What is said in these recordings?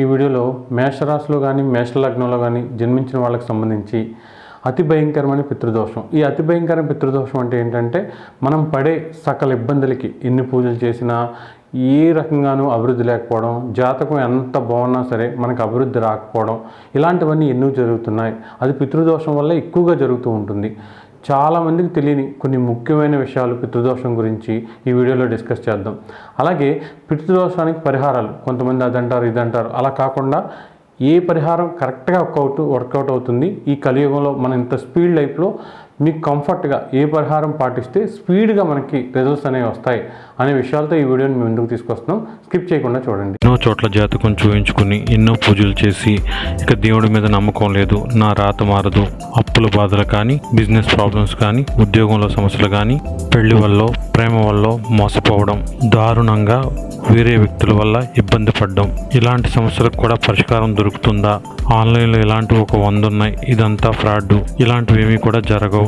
ఈ వీడియోలో మేషరాశిలో కానీ మేష లగ్నంలో కానీ జన్మించిన వాళ్ళకి సంబంధించి అతి భయంకరమైన పితృదోషం. ఈ అతి భయంకరమైన పితృదోషం అంటే ఏంటంటే మనం పడే సకల ఇబ్బందులకి ఎన్ని పూజలు చేసినా ఏ రకంగానూ అభివృద్ధి లేకపోవడం జాతకం ఎంత బాగున్నా సరే మనకు అభివృద్ధి రాకపోవడం ఇలాంటివన్నీ ఎన్నో జరుగుతున్నాయి. అది పితృదోషం వల్ల ఎక్కువగా జరుగుతూ ఉంటుంది. చాలామందికి తెలియని కొన్ని ముఖ్యమైన విషయాలు పితృదోషం గురించి ఈ వీడియోలో డిస్కస్ చేద్దాం. అలాగే పితృదోషానికి పరిహారాలు కొంతమంది అదంటారు ఇదంటారు. అలా కాకుండా ఏ పరిహారం కరెక్ట్గా వర్కౌట్ వర్కౌట్ అవుతుంది? ఈ కలియుగంలో మన ఇంత స్పీడ్ లైఫ్లో మీకు కంఫర్ట్గా ఏ పరిహారం పాటిస్తే స్పీడ్గా మనకి రిజల్ట్స్ అనేవి వస్తాయి అనే విషయాలతో ఈ వీడియోని మేము ముందుకు తీసుకొస్తున్నాం. స్కిప్ చేయకుండా చూడండి. ఎన్నో చోట్ల జాతకం చూయించుకుని ఎన్నో పూజలు చేసి ఇక దేవుడి మీద నమ్మకం లేదు. నా రాత మారదు. అప్పుల బాధలు కానీ బిజినెస్ ప్రాబ్లమ్స్ కానీ ఉద్యోగంలో సమస్యలు కానీ పెళ్ళి వల్ల ప్రేమ వల్ల మోసపోవడం దారుణంగా వేరే వ్యక్తుల వల్ల ఇబ్బంది పడడం. ఇలాంటి సమస్యలకు కూడా పరిష్కారం దొరుకుతుందా? ఆన్లైన్లో ఇలాంటివి ఒక వంద ఉన్నాయి. ఇదంతా ఫ్రాడ్ ఇలాంటివి ఏమీ కూడా జరగవు.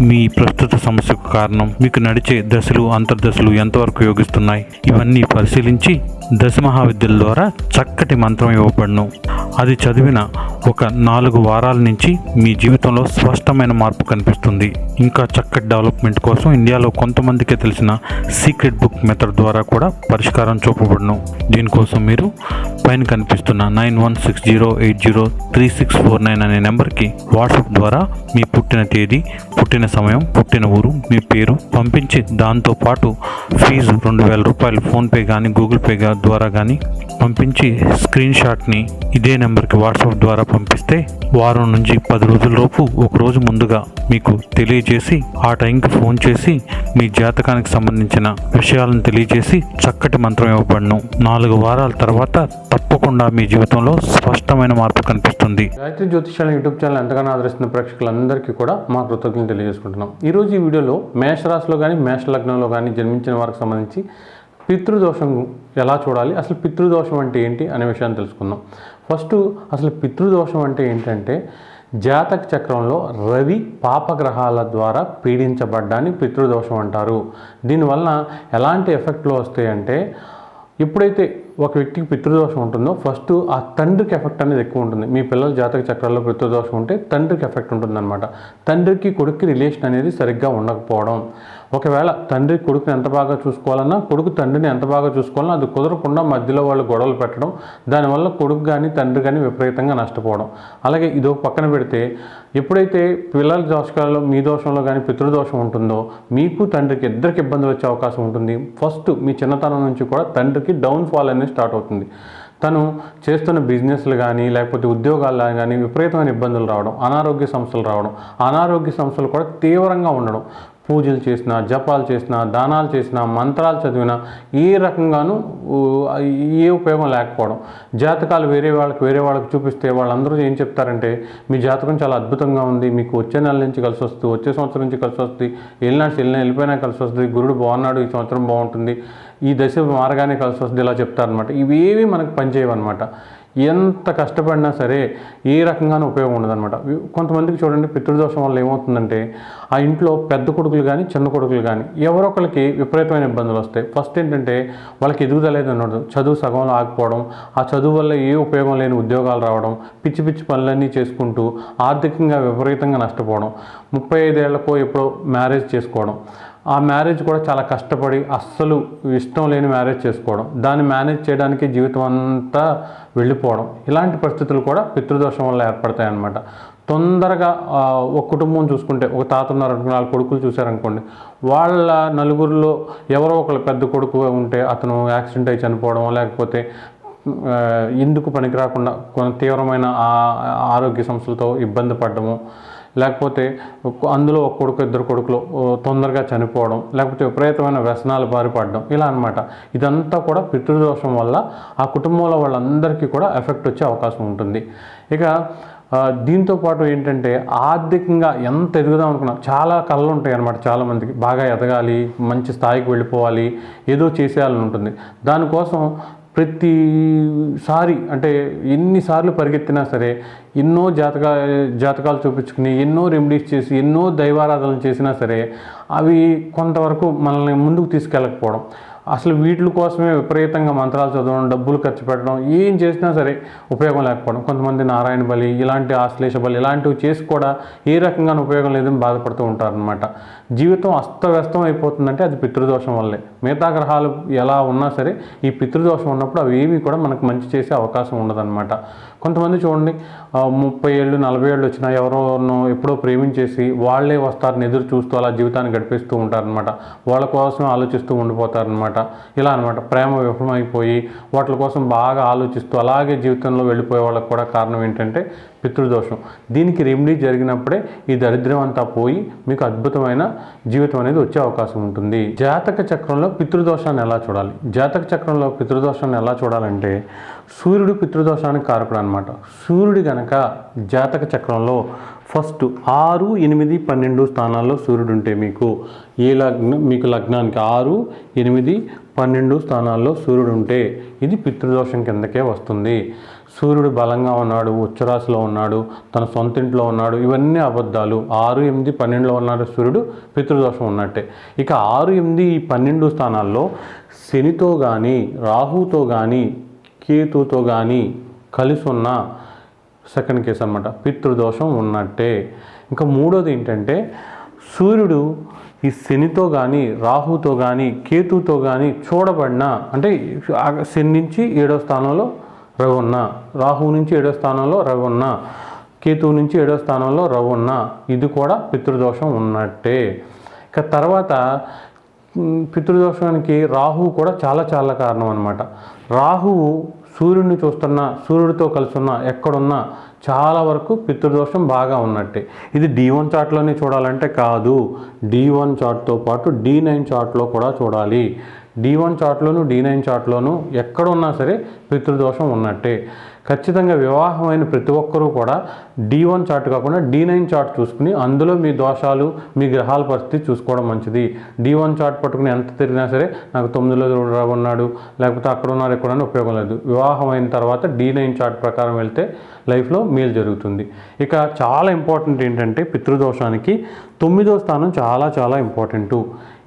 మీ ప్రస్తుత సమస్యకు కారణం మీకు నడిచే దశలు అంతర్దశలు ఎంతవరకు యోగిస్తున్నాయి? ఇవన్నీ పరిశీలించి దశ మహావిద్యల ద్వారా చక్కటి మంత్రం ఇవ్వబడును. అది చదివిన ఒక నాలుగు వారాల నుంచి మీ జీవితంలో స్పష్టమైన మార్పు కనిపిస్తుంది. ఇంకా చక్కటి డెవలప్మెంట్ కోసం ఇండియాలో కొంతమందికే తెలిసిన సీక్రెట్ బుక్ మెథడ్ ద్వారా కూడా పరిష్కారం చూపబడును. దీనికోసం మీరు పైన కనిపిస్తున్న nine one six zero eight zero three six four nine అనే నెంబర్కి వాట్సాప్ ద్వారా మీ పుట్టిన తేదీ పుట్టిన సమయం. పుట్టిన ఊరు మీ పేరు పంపించి దాంతో పాటు ఫీజు రెండు వేల రూపాయలు ఫోన్పే కానీ గూగుల్ పే ద్వారా కానీ పంపించి స్క్రీన్ షాట్ని ఇదే నెంబర్కి వాట్సాప్ ద్వారా పంపిస్తే వారం నుంచి పది రోజులలోపు ఒకరోజు ఒక రోజు ముందుగా మీకు తెలియజేసి ఆ టైంకి ఫోన్ చేసి మీ జాతకానికి సంబంధించిన విషయాలను తెలియజేసి చక్కటి మంత్రం ఇవ్వబడను. నాలుగు వారాల తర్వాత తప్పకుండా మీ జీవితంలో స్పష్టమైన మార్పు కనిపిస్తుంది. గాయత్రి జ్యోతిషాల యూట్యూబ్ ఛానల్ ఎంతగానో ఆదరిస్తున్న ప్రేక్షకులందరికీ కూడా మా కృతజ్ఞతలు తెలియజేసుకుంటున్నాం. ఈరోజు ఈ వీడియోలో మేషరాశిలో కానీ మేష లగ్నంలో కానీ జన్మించిన వారికి సంబంధించి పితృదోషం ఎలా చూడాలి? అసలు పితృదోషం అంటే ఏంటి అనే విషయాన్ని తెలుసుకుందాం. ఫస్ట్ అసలు పితృదోషం అంటే ఏంటంటే జాతక చక్రంలో రవి పాపగ్రహాల ద్వారా పీడించబడ్డాన్ని పితృదోషం అంటారు. దీనివల్ల ఎలాంటి ఎఫెక్ట్లు వస్తాయంటే ఎప్పుడైతే ఒక వ్యక్తికి పితృదోషం ఉంటుందో ఫస్ట్ ఆ తండ్రికి ఎఫెక్ట్ అనేది ఎక్కువ ఉంటుంది. మీ పిల్లల జాతక చక్రాల్లో పితృదోషం ఉంటే తండ్రికి ఎఫెక్ట్ ఉంటుందన్నమాట. తండ్రికి కొడుక్కి రిలేషన్ అనేది సరిగ్గా ఉండకపోవడం. ఒకవేళ తండ్రి కొడుకుని ఎంత బాగా చూసుకోవాలన్నా కొడుకు తండ్రిని ఎంత బాగా చూసుకోవాలన్నా అది కుదరకుండా మధ్యలో వాళ్ళు గొడవలు పెట్టడం దానివల్ల కొడుకు కానీ తండ్రి కానీ విపరీతంగా నష్టపోవడం. అలాగే ఇదో పక్కన పెడితే ఎప్పుడైతే పిల్లల దోషకాలలో మీ దోషంలో కానీ పితృదోషం ఉంటుందో మీకు తండ్రికి ఇద్దరికి ఇబ్బంది వచ్చే అవకాశం ఉంటుంది. ఫస్ట్ మీ చిన్నతనం నుంచి కూడా తండ్రికి డౌన్ఫాల్ అనేది స్టార్ట్ అవుతుంది. తను చేస్తున్న బిజినెస్లు కానీ లేకపోతే ఉద్యోగాలు కానీ విపరీతమైన ఇబ్బందులు రావడం అనారోగ్య సమస్యలు రావడం అనారోగ్య సమస్యలు కూడా తీవ్రంగా ఉండడం. పూజలు చేసినా జపాలు చేసినా దానాలు చేసినా మంత్రాలు చదివినా ఏ రకంగానూ ఏ ఉపయోగం లేకపోవడం. జాతకాలు వేరే వాళ్ళకి వేరే వాళ్ళకి చూపిస్తే వాళ్ళందరూ ఏం చెప్తారంటే మీ జాతకం చాలా అద్భుతంగా ఉంది. మీకు వచ్చే నెల నుంచి కలిసి వస్తుంది వచ్చే సంవత్సరం నుంచి కలిసి వస్తుంది వెళ్ళినాడు వెళ్ళిన వెళ్ళిపోయినా కలిసి వస్తుంది గురుడు బాగున్నాడు ఈ సంవత్సరం బాగుంటుంది ఈ దశ మారగానే కలిసి వస్తుంది ఇలా చెప్తారనమాట ఇవేవి మనకు పనిచేయవన్నమాట. ఎంత కష్టపడినా సరే ఏ రకంగానూ ఉపయోగం ఉండదన్నమాట. కొంతమందికి చూడండి పితృదోషం వల్ల ఏమవుతుందంటే ఆ ఇంట్లో పెద్ద కొడుకులు కానీ చిన్న కొడుకులు కానీ ఎవరో ఒకరికి విపరీతమైన ఇబ్బందులు వస్తాయి. ఫస్ట్ ఏంటంటే వాళ్ళకి ఎదుగుదల అనేది ఉండదు చదువు సగంలో ఆగిపోవడం ఆ చదువు వల్ల ఏ ఉపయోగం లేని ఉద్యోగాలు రావడం పిచ్చి పిచ్చి పనులన్నీ చేసుకుంటూ ఆర్థికంగా విపరీతంగా నష్టపోవడం ముప్పై ఐదేళ్ళకో ఎప్పుడో మ్యారేజ్ చేసుకోవడం ఆ మ్యారేజ్ కూడా చాలా కష్టపడి అస్సలు ఇష్టం లేని మ్యారేజ్ చేసుకోవడం దాన్ని మేనేజ్ చేయడానికి జీవితం అంతా వెళ్ళిపోవడం ఇలాంటి పరిస్థితులు కూడా పితృదోషం వల్ల ఏర్పడతాయి అన్నమాట తొందరగా ఒక కుటుంబం చూసుకుంటే ఒక తాత ఉన్నారు అనుకుని వాళ్ళ కొడుకులు చూశారనుకోండి వాళ్ళ నలుగురిలో ఎవరో ఒకళ్ళు పెద్ద కొడుకు ఉంటే అతను యాక్సిడెంట్ అయి చనిపోవడం లేకపోతే ఎందుకు పనికి రాకుండా కొన్ని తీవ్రమైన ఆరోగ్య సమస్యలతో ఇబ్బంది పడడము లేకపోతే అందులో ఒక కొడుకు ఇద్దరు కొడుకులు తొందరగా చనిపోవడం లేకపోతే విపరీతమైన వ్యసనాలు బారిపడడం ఇలా అన్నమాట. ఇదంతా కూడా పితృదోషం వల్ల ఆ కుటుంబంలో వాళ్ళందరికీ కూడా ఎఫెక్ట్ వచ్చే అవకాశం ఉంటుంది. ఇక దీంతో పాటు ఏంటంటే ఆర్థికంగా ఎంత ఎదుగుదాం అనుకున్నా చాలా కళలు ఉంటాయి అన్నమాట చాలామందికి. బాగా ఎదగాలి మంచి స్థాయికి వెళ్ళిపోవాలి ఏదో చేసేయాలని ఉంటుంది. దానికోసం ప్రతిసారి అంటే ఎన్నిసార్లు పరిగెత్తినా సరే ఎన్నో జాతకా జాతకాలు చూపించుకుని ఎన్నో రెమెడీస్ చేసి ఎన్నో దైవారాధనలు చేసినా సరే అవి కొంతవరకు మనల్ని ముందుకు తీసుకెళ్ళకపోవడం. అసలు వీటి కోసమే విపరీతంగా మంత్రాలు చదవడం డబ్బులు ఖర్చు పెట్టడం ఏం చేసినా సరే ఉపయోగం లేకపోవడం. కొంతమంది నారాయణ బలి ఇలాంటి ఆశ్లేష బలి ఇలాంటివి చేసి కూడా ఏ రకంగా ఉపయోగం లేదని బాధపడుతూ ఉంటారనమాట జీవితం అస్తవ్యస్తం అయిపోతుందంటే అది పితృదోషం వల్లే. మిగతా గ్రహాలు ఎలా ఉన్నా సరే ఈ పితృదోషం ఉన్నప్పుడు అవి ఏమీ కూడా మనకు మంచి చేసే అవకాశం ఉండదన్నమాట. కొంతమంది చూడండి ముప్పై ఏళ్ళు నలభై ఏళ్ళు వచ్చినా ఎవరోనో ఎప్పుడో ప్రేమించేసి వాళ్ళే వస్తారని ఎదురు చూస్తూ అలా జీవితాన్ని గడిపేస్తూ ఉంటారనమాట వాళ్ళ కోసం ఆలోచిస్తూ ఉండిపోతారనమాట ఇలా అనమాట. ప్రేమ విఫలమైపోయి వాటి కోసం బాగా ఆలోచిస్తూ అలాగే జీవితంలో వెళ్ళిపోయే వాళ్ళకి కూడా కారణం ఏంటంటే పితృదోషం. దీనికి రెమెడీ జరిగినప్పుడే ఈ దరిద్రం అంతా పోయి మీకు అద్భుతమైన జీవితం అనేది వచ్చే అవకాశం ఉంటుంది. జాతక చక్రంలో పితృదోషాన్ని ఎలా చూడాలి? జాతక చక్రంలో పితృదోషాన్ని ఎలా చూడాలంటే సూర్యుడు పితృదోషానికి కారకుడు అనమాట. సూర్యుడు గనక జాతక చక్రంలో ఫస్ట్ ఆరు ఎనిమిది పన్నెండు స్థానాల్లో సూర్యుడు ఉంటే మీకు ఏ లగ్నం మీకు లగ్నానికి ఆరు ఎనిమిది పన్నెండు స్థానాల్లో సూర్యుడు ఉంటే ఇది పితృదోషం కిందకే వస్తుంది. సూర్యుడు బలంగా ఉన్నాడు ఉచ్చరాశిలో ఉన్నాడు తన సొంత ఇంట్లో ఉన్నాడు ఇవన్నీ అబద్ధాలు. ఆరు ఎనిమిది పన్నెండులో ఉన్నాడు సూర్యుడు పితృదోషం ఉన్నట్టే. ఇక ఆరు ఎనిమిది ఈ పన్నెండు స్థానాల్లో శనితో కానీ రాహుతో కానీ కేతుతో కానీ కలిసి ఉన్న సెకండ్ కేసు అనమాట పితృదోషం ఉన్నట్టే. ఇంకా మూడోది ఏంటంటే సూర్యుడు ఈ శనితో కానీ రాహుతో కానీ కేతుతో కానీ చూడబడిన అంటే శని నుంచి ఏడో స్థానంలో రవి ఉన్న రాహు నుంచి ఏడో స్థానంలో రవి ఉన్న కేతువు నుంచి ఏడో స్థానంలో రవి ఉన్న ఇది కూడా పితృదోషం ఉన్నట్టే. ఇక తర్వాత పితృదోషానికి రాహువు కూడా చాలా చాలా కారణం అనమాట రాహువు సూర్యుడిని చూస్తున్నా సూర్యుడితో కలిసి ఉన్న ఎక్కడున్నా చాలా వరకు పితృదోషం బాగా ఉన్నట్టే. ఇది డి వన్ చార్ట్లోనే చూడాలంటే కాదు. డి వన్ చార్ట్తో పాటు డి నైన్ చార్ట్లో కూడా చూడాలి. డి వన్ చార్ట్లోను డి నైన్ చార్ట్లోను ఎక్కడున్నా సరే పితృదోషం ఉన్నట్టే. ఖచ్చితంగా వివాహమైన ప్రతి ఒక్కరూ కూడా డి వన్ చార్ట్ కాకుండా డి నైన్ చార్ట్ చూసుకుని అందులో మీ దోషాలు మీ గ్రహాల పరిస్థితి చూసుకోవడం మంచిది. డి వన్ చార్ట్ పట్టుకుని ఎంత తిరిగినా సరే నాకు తొమ్మిదిలో రావు ఉన్నాడు లేకపోతే అక్కడ ఉన్నారు ఎక్కడన్నా ఉపయోగం లేదు. వివాహం అయిన తర్వాత డి నైన్ చార్ట్ ప్రకారం వెళ్తే లైఫ్లో మేలు జరుగుతుంది. ఇక చాలా ఇంపార్టెంట్ ఏంటంటే పితృదోషానికి తొమ్మిదో స్థానం చాలా చాలా ఇంపార్టెంటు.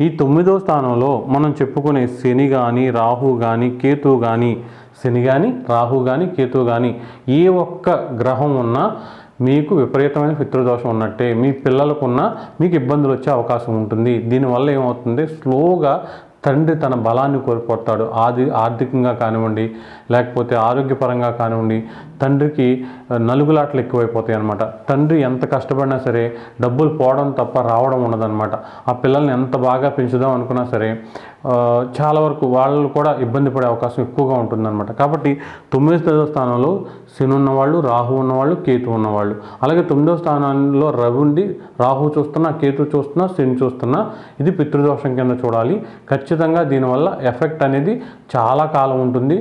ఈ తొమ్మిదో స్థానంలో మనం చెప్పుకునే శని కానీ రాహు కానీ కేతు కానీ శని కానీ రాహు కానీ కేతు కానీ ఏ ఒక్క గ్రహం ఉన్నా మీకు విపరీతమైన పితృదోషం ఉన్నట్టే. మీ పిల్లలకున్న మీకు ఇబ్బందులు వచ్చే అవకాశం ఉంటుంది. దీనివల్ల ఏమవుతుంది? స్లోగా తండ్రి తన బలాన్ని కోల్పోతాడు. ఆది ఆర్థికంగా కానివ్వండి లేకపోతే ఆరోగ్యపరంగా కానివ్వండి తండ్రికి నలుగులాట్లు ఎక్కువైపోతాయి అనమాట తండ్రి ఎంత కష్టపడినా సరే డబ్బులు పోవడం తప్ప రావడం ఉండదన్నమాట. ఆ పిల్లల్ని ఎంత బాగా పెంచుదాం అనుకున్నా సరే చాలా వరకు వాళ్ళు కూడా ఇబ్బంది పడే అవకాశం ఎక్కువగా ఉంటుందన్నమాట. కాబట్టి తొమ్మిదో స్థానంలో శని ఉన్నవాళ్ళు రాహు ఉన్నవాళ్ళు కేతు ఉన్నవాళ్ళు. అలాగే తొమ్మిదో స్థానంలో రవి ఉండి రాహు చూస్తున్నా కేతు చూస్తున్నా శని చూస్తున్నా ఇది పితృదోషం కింద చూడాలి. ఖచ్చితంగా దీనివల్ల ఎఫెక్ట్ అనేది చాలా కాలం ఉంటుంది.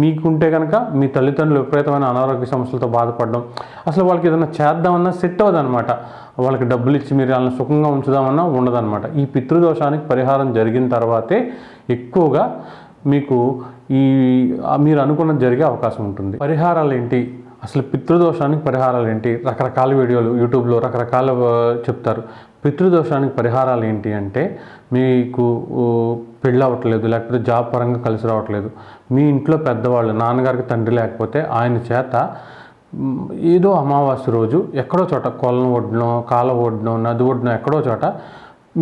మీకుంటే కనుక మీ తల్లిదండ్రులు విపరీతమైన అనారోగ్య సమస్యలతో బాధపడడం అసలు వాళ్ళకి ఏదైనా చేద్దామన్నా సెట్ అవ్వదన్నమాట. వాళ్ళకి డబ్బులు ఇచ్చి మీరు వాళ్ళని సుఖంగా ఉంచుదామన్నా ఉండదన్నమాట. ఈ పితృదోషానికి పరిహారం జరిగిన తర్వాతే ఎక్కువగా మీకు ఈ మీరు అనుకున్నది జరిగే అవకాశం ఉంటుంది. పరిహారాలు ఏంటి? అసలు పితృదోషానికి పరిహారాలు ఏంటి? రకరకాల వీడియోలు యూట్యూబ్లో రకరకాల చెప్తారు. పితృదోషానికి పరిహారాలు ఏంటి అంటే మీకు పెళ్ళి అవ్వట్లేదు లేకపోతే జాబ్ పరంగా కలిసి రావట్లేదు. మీ ఇంట్లో పెద్దవాళ్ళు నాన్నగారికి తండ్రి లేకపోతే ఆయన చేత ఏదో అమావాస్య రోజు ఎక్కడో చోట కొలను ఒడ్డనో కాల ఒడ్డనో నది ఒడ్డనో ఎక్కడో చోట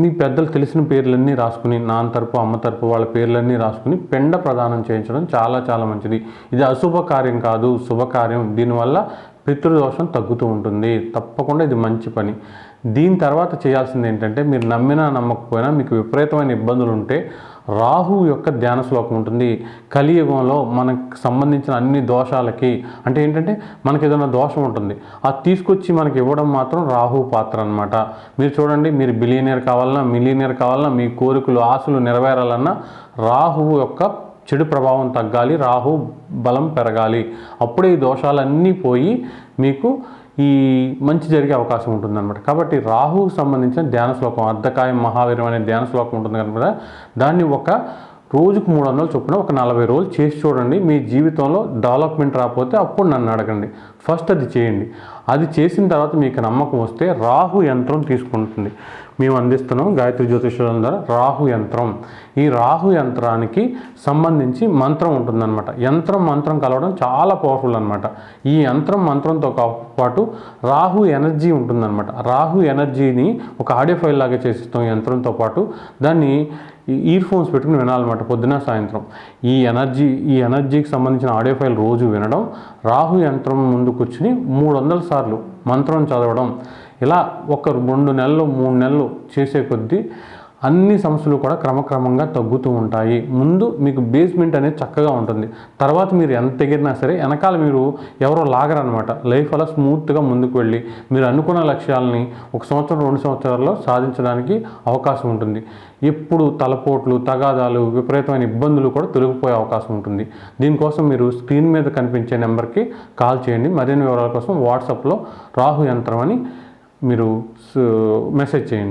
మీ పెద్దలు తెలిసిన పేర్లన్నీ రాసుకుని నాన్న తరపు అమ్మ తరపు వాళ్ళ పేర్లన్నీ రాసుకుని పెండ ప్రదానం చేయించడం చాలా చాలా మంచిది. ఇది అశుభ కార్యం కాదు శుభకార్యం. దీనివల్ల పితృదోషం తగ్గుతూ ఉంటుంది. తప్పకుండా ఇది మంచి పని. దీని తర్వాత చేయాల్సింది ఏంటంటే మీరు నమ్మినా నమ్మకపోయినా మీకు విపరీతమైన ఇబ్బందులు ఉంటే రాహు యొక్క ధ్యాన శ్లోకం ఉంటుంది. కలియుగంలో మనకు సంబంధించిన అన్ని దోషాలకి అంటే ఏంటంటే మనకి ఏదైనా దోషం ఉంటుంది. అది తీసుకొచ్చి మనకి ఇవ్వడం మాత్రం రాహు పాత్ర అనమాట మీరు చూడండి మీరు బిలియనియర్ కావాలన్నా మిలియనియర్ కావాలన్నా మీ కోరికలు ఆశలు నెరవేరాలన్నా రాహువు యొక్క చెడు ప్రభావం తగ్గాలి రాహు బలం పెరగాలి. అప్పుడే ఈ దోషాలన్నీ పోయి మీకు ఈ మంచి జరిగే అవకాశం ఉంటుందన్నమాట. కాబట్టి రాహుకు సంబంధించిన ధ్యాన శ్లోకం అర్ధకాయం మహావీరం అనే ధ్యాన శ్లోకం ఉంటుంది కనుక దాన్ని ఒక రోజుకు మూడు వందలు చొప్పున ఒక నలభై రోజులు చేసి చూడండి. మీ జీవితంలో డెవలప్మెంట్ రాకపోతే అప్పుడు నన్ను అడగండి. ఫస్ట్ అది చేయండి. అది చేసిన తర్వాత మీకు నమ్మకం వస్తే రాహు యంత్రం తీసుకుంటుంది. మేము అందిస్తున్నాం గాయత్రి జ్యోతిష్యం ద్వారా రాహు యంత్రం. ఈ రాహు యంత్రానికి సంబంధించి మంత్రం ఉంటుందన్నమాట. యంత్రం మంత్రం కలవడం చాలా పవర్ఫుల్ అనమాట ఈ యంత్రం మంత్రంతో పాటు రాహు ఎనర్జీ ఉంటుందన్నమాట. రాహు ఎనర్జీని ఒక ఆడియో ఫైల్ లాగా చేసిస్తాం యంత్రంతో పాటు. దాన్ని ఇయర్ ఫోన్స్ పెట్టుకుని వినాలన్నమాట పొద్దున సాయంత్రం. ఈ ఎనర్జీ ఈ ఎనర్జీకి సంబంధించిన ఆడియో ఫైల్ రోజు వినడం రాహు యంత్రం ముందు కూర్చుని మూడు వందల సార్లు మంత్రం చదవడం. ఇలా ఒక రెండు నెలలు మూడు నెలలు చేసే కొద్దీ అన్ని సమస్యలు కూడా క్రమక్రమంగా తగ్గుతూ ఉంటాయి. ముందు మీకు బేస్మెంట్ అనేది చక్కగా ఉంటుంది. తర్వాత మీరు ఎంత ఎగిరినా సరే వెనకాల మీరు ఎవరో లాగరనమాట లైఫ్ అలా స్మూత్గా ముందుకు వెళ్ళి మీరు అనుకున్న లక్ష్యాలని ఒక సంవత్సరం రెండు సంవత్సరాల్లో సాధించడానికి అవకాశం ఉంటుంది. ఎప్పుడు తలపోట్లు తగాదాలు విపరీతమైన ఇబ్బందులు కూడా తొలగిపోయే అవకాశం ఉంటుంది. దీనికోసం మీరు స్క్రీన్ మీద కనిపించే నెంబర్కి కాల్ చేయండి. మరిన్ని వివరాల కోసం వాట్సాప్లో రాహు యంత్రం అని మీరు మెసేజ్ చేయండి.